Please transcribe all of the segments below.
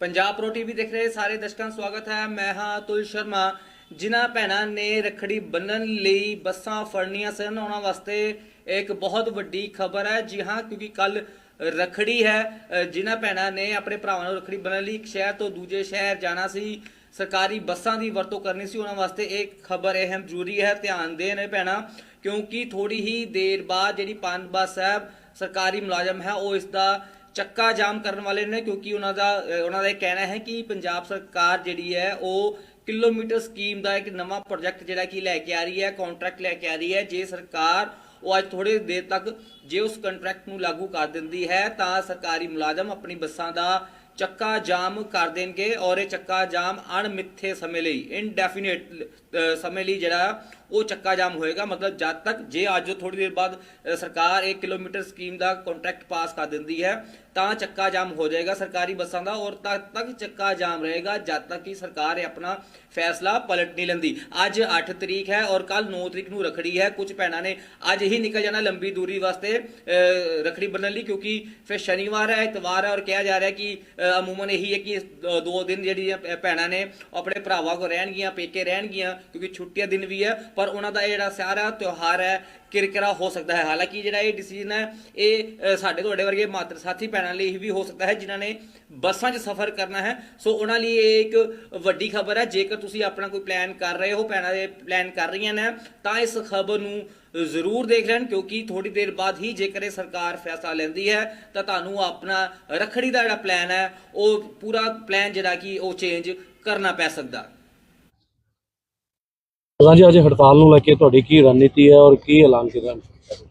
Punjab pro TV ਦੇਖ ਰਹੇ ਸਾਰੇ ਦਰਸ਼ਕਾਂ ਦਾ ਸਵਾਗਤ ਹੈ। ਮੈਂ ਹਾਂ ਅਤੁਲ ਸ਼ਰਮਾ। ਜਿਨ੍ਹਾਂ ਭੈਣਾਂ ਨੇ ਰਖੜੀ ਬੰਨਣ ਲਈ ਬੱਸਾਂ ਫੜਨੀਆਂ ਸਨ, ਉਹਨਾਂ ਵਾਸਤੇ ਇੱਕ ਬਹੁਤ ਵੱਡੀ ਖਬਰ ਹੈ। ਜੀ ਹਾਂ, ਕਿਉਂਕਿ ਕੱਲ ਰਖੜੀ ਹੈ। ਜਿਨ੍ਹਾਂ ਭੈਣਾਂ ਨੇ ਆਪਣੇ ਭਰਾਵਾਂ ਨੂੰ ਰਖੜੀ ਬੰਨਣ ਲਈ ਇੱਕ ਸ਼ਹਿਰ ਤੋਂ ਦੂਜੇ ਸ਼ਹਿਰ ਜਾਣਾ ਸੀ। ਸਰਕਾਰੀ ਬੱਸਾਂ ਦੀ ਵਰਤੋਂ ਕਰਨੀ ਸੀ, ਉਹਨਾਂ ਵਾਸਤੇ ਇਹ ਖਬਰ ਅਹਿਮ ਜ਼ਰੂਰੀ ਹੈ। ਧਿਆਨ ਦੇਣ ਇਹ ਭੈਣਾਂ, ਕਿਉਂਕਿ ਥੋੜੀ ਹੀ ਦੇਰ ਬਾਅਦ ਜਿਹੜੀ ਪਾਨਬਾ ਸਾਹਿਬ ਸਰਕਾਰੀ ਮੁਲਾਜ਼ਮ ਹੈ, ਉਹ ਇਸ ਦਾ ਚੱਕਾ ਜਾਮ ਕਰਨ ਵਾਲੇ ਨੇ, ਕਿਉਂਕਿ ਉਹਨਾਂ ਦਾ ਉਹਨਾਂ ਦਾ ਇਹ ਕਹਿਣਾ ਹੈ ਕਿ ਪੰਜਾਬ ਸਰਕਾਰ ਜਿਹੜੀ ਹੈ, ਉਹ ਕਿਲੋਮੀਟਰ ਸਕੀਮ ਦਾ ਇੱਕ ਨਵਾਂ ਪ੍ਰੋਜੈਕਟ ਜਿਹੜਾ ਕਿ ਲੈ ਕੇ ਆ ਰਹੀ ਹੈ ਕੰਟਰੈਕਟ ਲੈ ਕੇ ਆ ਰਹੀ ਹੈ, ਜੇ ਸਰਕਾਰ ਉਹ ਅੱਜ ਥੋੜੇ ਦੇਰ ਤੱਕ ਜੇ ਉਸ ਕੰਟਰੈਕਟ ਨੂੰ ਲਾਗੂ ਕਰ ਦਿੰਦੀ ਹੈ, ਤਾਂ ਸਰਕਾਰੀ ਮੁਲਾਜ਼ਮ ਆਪਣੀ ਬੱਸਾਂ ਦਾ ਚੱਕਾ ਜਾਮ ਕਰ ਦੇਣਗੇ ਔਰ ਇਹ ਚੱਕਾ ਜਾਮ ਅਣਮਿੱਥੇ ਸਮੇਂ ਲਈ ਇਨਡੈਫੀਨਿਟ ਸਮੇਂ ਲਈ ਜਿਹੜਾ ਉਹ ਚੱਕਾ ਜਾਮ ਹੋਏਗਾ। ਮਤਲਬ ਜਦ ਤੱਕ ਜੇ ਅੱਜ ਥੋੜੀ ਦੇਰ ਬਾਅਦ ਸਰਕਾਰ 1 ਕਿਲੋਮੀਟਰ ਸਕੀਮ ਦਾ ਕੰਟਰੈਕਟ ਪਾਸ ਕਰ ਦਿੰਦੀ ਹੈ ਤਾਂ ਚੱਕਾ ਜਾਮ ਹੋ ਜਾਏਗਾ ਸਰਕਾਰੀ ਬੱਸਾਂ ਦਾ ਔਰ ਤਦ ਤੱਕ ਚੱਕਾ ਜਾਮ ਰਹੇਗਾ ਜਦ ਤੱਕ ਕਿ ਸਰਕਾਰ ਇਹ ਆਪਣਾ ਫੈਸਲਾ ਪਲਟ ਨਹੀਂ ਲੈਂਦੀ। ਅੱਜ 8 ਤਰੀਕ ਹੈ ਔਰ ਕੱਲ 9 ਤਰੀਕ ਨੂੰ ਰਖੜੀ ਹੈ। ਕੁਝ ਭੈਣਾਂ ਨੇ ਅੱਜ ਹੀ ਨਿਕਲ ਜਾਣਾ ਲੰਬੀ ਦੂਰੀ ਵਾਸਤੇ ਅ, ਰਖੜੀ ਬੰਨਣ ਲਈ ਕਿਉਂਕਿ ਫਿਰ ਸ਼ਨੀਵਾਰ ਹੈ ਇਤਵਾਰ ਹੈ ਔਰ ਕਿਹਾ ਜਾ ਰਿਹਾ ਕਿ ਅਮੂਮਨ ਇਹੀ ਹੈ ਕਿ ਇਸ ਦੋ ਦਿਨ ਜਿਹੜੀਆਂ ਭੈਣਾਂ ਨੇ ਉਹ ਆਪਣੇ ਭਰਾਵਾਂ ਕੋ ਰਹਿਣਗੀਆਂ, ਪੇਕੇ ਰਹਿਣਗੀਆਂ, ਕਿਉਂਕਿ ਛੁੱਟੀਆਂ ਦਿਨ ਵੀ ਹੈ, ਪਰ ਉਹਨਾਂ ਦਾ ਜਿਹੜਾ ਸਾਰਾ ਤਿਉਹਾਰ ਹੈ, ਕਿਰਕਿਰਾ ਹੋ ਸਕਦਾ ਹੈ। ਹਾਲਾਂਕਿ ਜਿਹੜਾ ਇਹ ਡਿਸੀਜਨ ਹੈ, ਇਹ ਸਾਡੇ ਤੁਹਾਡੇ ਵਰਗੇ ਮਾਤਰ ਸਾਥੀ ਭੈਣਾਂ ਲਈ ਵੀ ਹੋ ਸਕਦਾ ਹੈ, ਜਿਨ੍ਹਾਂ ਨੇ ਬੱਸਾਂ 'ਚ ਸਫ਼ਰ ਕਰਨਾ ਹੈ। ਸੋ ਉਹਨਾਂ ਲਈ ਇਹ ਇੱਕ ਵੱਡੀ ਖਬਰ ਹੈ। ਜੇਕਰ ਤੁਸੀਂ ਆਪਣਾ ਕੋਈ ਪਲਾਨ ਕਰ ਰਹੇ ਹੋ, ਭੈਣਾਂ ਦੇ ਪਲਾਨ ਕਰ ਰਹੀਆਂ ਨੇ, ਤਾਂ ਇਸ ਖਬਰ ਨੂੰ ਜ਼ਰੂਰ ਦੇਖ ਲੈਣ ਕਿਉਂਕਿ ਥੋੜੀ ਦੇਰ ਬਾਅਦ ਹੀ ਜੇਕਰ ਇਹ ਸਰਕਾਰ ਫੈਸਲਾ ਲੈਂਦੀ ਹੈ ਤਾਂ ਤੁਹਾਨੂੰ ਆਪਣਾ ਰਖੜੀ ਦਾ ਜਿਹੜਾ ਪਲਾਨ ਹੈ ਉਹ ਪੂਰਾ ਪਲਾਨ ਜਿਹੜਾ ਕਿ ਉਹ ਚੇਂਜ ਕਰਨਾ ਪੈ ਸਕਦਾ। ਰਾਜੀ ਅੱਜ ਹੜਤਾਲ ਨੂੰ ਲੈ ਕੇ ਤੁਹਾਡੀ ਕੀ ਰਣਨੀਤੀ ਹੈ ਔਰ ਕੀ ਐਲਾਨ ਕੀਤਾ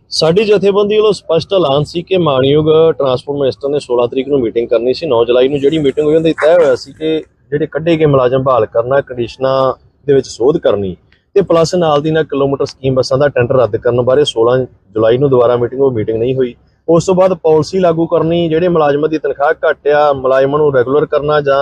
ਸਾਡੀ ਜਥੇਬੰਦੀ ਵੱਲੋਂ ਸਪਸ਼ਟ ਐਲਾਨ ਸੀ ਕਿ ਮਾਨਯੋਗ ਟਰਾਂਸਪੋਰਟ ਮਿਨਿਸਟਰ ਨੇ 16 ਤਰੀਕ ਨੂੰ ਮੀਟਿੰਗ ਕਰਨੀ ਸੀ। 9 ਜੁਲਾਈ ਨੂੰ ਜਿਹੜੀ ਮੀਟਿੰਗ ਹੋਈ ਉਹਦੇ ਤੈਅ ਹੋਇਆ ਸੀ ਕਿ ਜਿਹੜੇ ਕੱਢੇ ਗਏ ਮੁਲਾਜ਼ਮ ਬਹਾਲ ਕਰਨਾ ਕੰਡੀਸ਼ਨਾਂ ਦੇ ਵਿੱਚ ਸੋਧ ਕਰਨੀ। ਤੇ ਪਲੱਸ ਨਾਲ ਦੀ ਨਾਲ ਕਿਲੋਮੀਟਰ ਸਕੀਮ ਬੱਸਾਂ ਦਾ ਟੈਂਡਰ ਰੱਦ ਕਰਨ ਬਾਰੇ 16 ਜੁਲਾਈ ਨੂੰ ਦੁਬਾਰਾ ਮੀਟਿੰਗ, ਉਹ ਮੀਟਿੰਗ ਨਹੀਂ ਹੋਈ। ਉਸ ਤੋਂ ਬਾਅਦ ਪਾਲਿਸੀ ਲਾਗੂ ਕਰਨੀ, ਜਿਹੜੇ ਮੁਲਾਜ਼ਮਾਂ ਦੀ ਤਨਖਾਹ ਘੱਟ ਆ ਮੁਲਾਜ਼ਮਾਂ ਨੂੰ ਰੈਗੂਲਰ ਕਰਨਾ ਜਾਂ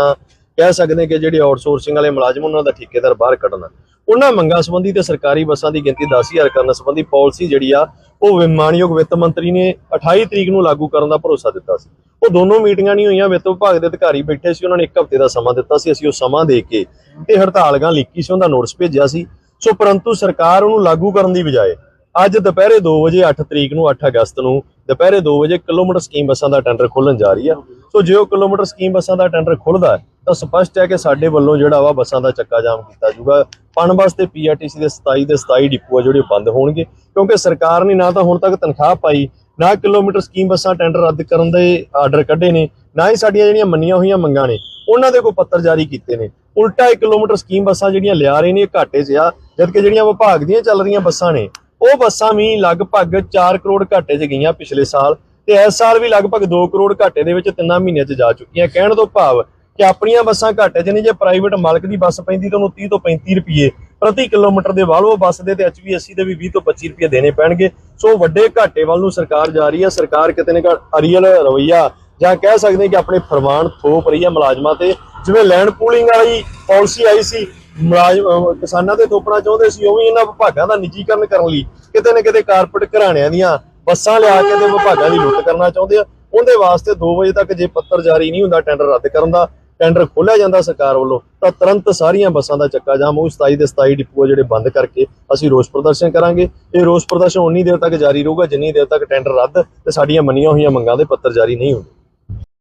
ਕਹਿ ਸਕਦੇ ਕਿ ਜਿਹੜੇ ਆਊਟਸੋਰਸਿੰਗ ਵਾਲੇ ਮੁਲਾਜ਼ਮ ਉਹਨਾਂ ਦਾ ਠੇਕੇਦਾਰ ਬਾਹਰ ਕੱਢਣਾ। ਉਹਨਾਂ ਮੰਗਾਂ ਸੰਬੰਧੀ ਤੇ ਸਰਕਾਰੀ ਬੱਸਾਂ ਦੀ ਗਿਣਤੀ 10000 ਕਰਨ ਸੰਬੰਧੀ ਪਾਲਿਸੀ ਜਿਹੜੀ ਆ, ਉਹ ਮਾਨਯੋਗ ਵਿੱਤ ਮੰਤਰੀ ਨੇ 28 ਤਰੀਕ ਨੂੰ ਲਾਗੂ ਕਰਨ ਦਾ ਭਰੋਸਾ ਦਿੱਤਾ ਸੀ। ਉਹ ਦੋਨੋਂ ਮੀਟਿੰਗਾਂ ਨਹੀਂ ਹੋਈਆਂ, ਵਿੱਤ ਵਿਭਾਗ ਦੇ ਅਧਿਕਾਰੀ ਬੈਠੇ ਸੀ, ਉਹਨਾਂ ਨੇ ਇੱਕ ਹਫ਼ਤੇ ਦਾ ਸਮਾਂ ਦਿੱਤਾ ਸੀ। ਅਸੀਂ ਉਹ ਸਮਾਂ ਦੇ ਕੇ ਤੇ ਹੜਤਾਲਗਾਂ ਲਿਖੀ ਸੀ ਉਹਦਾ ਨੋਟਿਸ ਭੇਜਿਆ ਸੀ। ਸੋ ਪਰੰਤੂ ਸਰਕਾਰ ਉਹਨੂੰ ਲਾਗੂ ਕਰਨ ਦੀ ਬਜਾਏ ਅੱਜ ਦੁਪਹਿਰੇ 2 ਵਜੇ 8 ਤਰੀਕ ਨੂੰ 8 ਅਗਸਤ ਨੂੰ ਦੁਪਹਿਰੇ 2 ਵਜੇ ਕਿਲੋਮੀਟਰ ਸਕੀਮ ਬੱਸਾਂ ਦਾ ਟੈਂਡਰ ਖੋਲਣ ਜਾ ਰਹੀ ਆ। ਸੋ ਜੇ ਉਹ ਕਿਲੋਮੀਟਰ ਸਕੀਮ ਬੱਸਾਂ ਦਾ ਟੈਂਡਰ ਖੁੱਲਦਾ ਤਾਂ ਸਪਸ਼ਟ ਹੈ ਕਿ ਸਾਡੇ ਵੱਲੋਂ ਜਿਹੜਾ ਵਾ ਬੱਸਾਂ ਦਾ ਚੱਕਾ ਜਾਮ ਕੀਤਾ ਜਾਊਗਾ। ਪਨਬਸ ਤੇ ਪੀਆਰਟੀਸੀ ਦੇ 27 ਦੇ 27 ਡਿਪੂ ਆ ਜਿਹੜੇ ਉਹ ਬੰਦ ਹੋਣਗੇ, ਕਿਉਂਕਿ ਸਰਕਾਰ ਨੇ ਨਾ ਤਾਂ ਹੁਣ ਤੱਕ ਤਨਖਾਹ ਪਾਈ, ਨਾ ਕਿਲੋਮੀਟਰ ਸਕੀਮ ਬੱਸਾਂ ਟੈਂਡਰ ਰੱਦ ਕਰਨ ਦੇ ਆਰਡਰ ਕੱਢੇ ਨੇ, ਨਾ ਹੀ ਸਾਡੀਆਂ ਜਿਹੜੀਆਂ ਮੰਨੀਆਂ ਹੋਈਆਂ ਮੰਗਾਂ ਨੇ, ਉਹਨਾਂ ਦੇ ਕੋਈ ਪੱਤਰ ਜਾਰੀ ਕੀਤੇ ਨੇ। ਉਲਟਾ ਇੱਕ ਕਿਲੋਮੀਟਰ ਸਕੀਮ ਬੱਸਾਂ ਜਿਹੜੀਆਂ ਲਿਆ ਰਹੇ ਨੇ, ਇਹ ਘਾਟੇ 'ਚ ਆ। ਜਦਕਿ ਜਿਹੜੀਆਂ ਵਿਭਾਗ ਦੀਆਂ ਚੱਲ ਰਹੀਆਂ ਬੱਸਾਂ ਨੇ, ਉਹ ਬੱਸਾਂ ਵੀ ਲਗਭਗ 4 ਕਰੋੜ ਘਾਟੇ 'ਚ ਗਈਆਂ ਪਿਛਲੇ ਸਾਲ ਤੇ ਇਸ ਸਾਲ ਵੀ ਲਗਭਗ 2 ਕਰੋੜ ਘਾਟੇ ਦੇ ਵਿੱਚ ਤਿੰਨਾਂ ਮਹੀਨਿਆਂ 'ਚ ਜਾ ਚੁੱਕੀਆਂ। ਕਹਿਣ ਤੋਂ ਭਾਵ ਕਿ ਆਪਣੀਆਂ ਬੱਸਾਂ ਘਾਟੇ 'ਚ ਨਹੀਂ ਜੇ ਪ੍ਰਾਈਵੇਟ ਮਾਲਕ ਦੀ ਬੱਸ ਪੈਂਦੀ ਤਾਂ ਉਹਨੂੰ 30 ਤੋਂ 35 ਰੁਪਏ ਪ੍ਰਤੀ ਕਿਲੋਮੀਟਰ ਦੇ ਵਾਲਵੋ ਬੱਸ ਦੇ ਤੇ HVAC ਦੇ ਵੀ 20 ਤੋਂ 25 ਰੁਪਏ ਦੇਣੇ ਪੈਣਗੇ। ਸੋ ਵੱਡੇ ਘਾਟੇ ਵੱਲ ਨੂੰ ਸਰਕਾਰ ਜਾ ਰਹੀ ਹੈ। ਸਰਕਾਰ ਕਿਤੇ ਨਾ ਕਿਤੇ ਅਰੀਅਲ ਰਵਈਆ ਜਾਂ ਕਹਿ ਸਕਦੇ ਕਿ ਆਪਣੇ ਫਰਮਾਨ ਥੋਪ ਰਹੀ ਹੈ ਮੁਲਾਜ਼ਮਾਂ ਤੇ। ਜਿਵੇਂ ਲੈਂਡ ਪੂਲਿੰਗ ਵਾਲੀ ਪਾਲਿਸੀ ਆਈ ਸੀ ਮੁਲਾਜ਼ਮ ਕਿਸਾਨਾਂ ਤੇ ਥੋਪਣਾ ਚਾਹੁੰਦੇ ਸੀ ਉਹ ਵੀ ਇਹਨਾਂ ਵਿਭਾਗਾਂ ਦਾ ਨਿੱਜੀਕਰਨ ਕਰਨ ਲਈ ਕਿਤੇ ਨਾ ਕਿਤੇ ਕਾਰਪੋਰੇਟ ਘਰਾਣਿਆਂ ਦੀਆਂ ਬੱਸਾਂ ਲਿਆ ਕੇ ਤੇ ਵਿਭਾਗਾਂ ਦੀ ਲੁੱਟ ਕਰਨਾ ਚਾਹੁੰਦੇ ਆ। ਉਹਦੇ ਵਾਸਤੇ 2 ਵਜੇ ਤੱਕ ਜੇ ਪੱਤਰ ਜਾਰੀ ਨਹੀਂ ਹੁੰਦਾ, ਟੈਂਡਰ ਰੱਦ ਕਰਨ ਦਾ, ਟੈਂਡਰ ਖੋਲਿਆ ਜਾਂਦਾ ਸਰਕਾਰ ਵੱਲੋਂ, ਤਾਂ ਤੁਰੰਤ ਸਾਰੀਆਂ ਬੱਸਾਂ ਦਾ ਚੱਕਾ ਜਾਮ ਉਹ 27 ਦੇ 27 ਡਿਪੂ ਜਿਹੜੇ ਬੰਦ ਕਰਕੇ ਅਸੀਂ ਰੋਸ ਪ੍ਰਦਰਸ਼ਨ ਕਰਾਂਗੇ। ਇਹ ਰੋਸ ਪ੍ਰਦਰਸ਼ਨ ਉਨੀ ਦੇਰ ਤੱਕ ਜਾਰੀ ਰਹੂਗਾ, ਜਿੰਨੀ ਦੇਰ ਤੱਕ ਟੈਂਡਰ ਰੱਦ ਤੇ ਸਾਡੀਆਂ ਮੰਨੀਆਂ ਹੋਈਆਂ ਮੰਗਾਂ ਦੇ ਪੱਤਰ ਜਾਰੀ ਨਹੀਂ ਹੁੰਦੇ।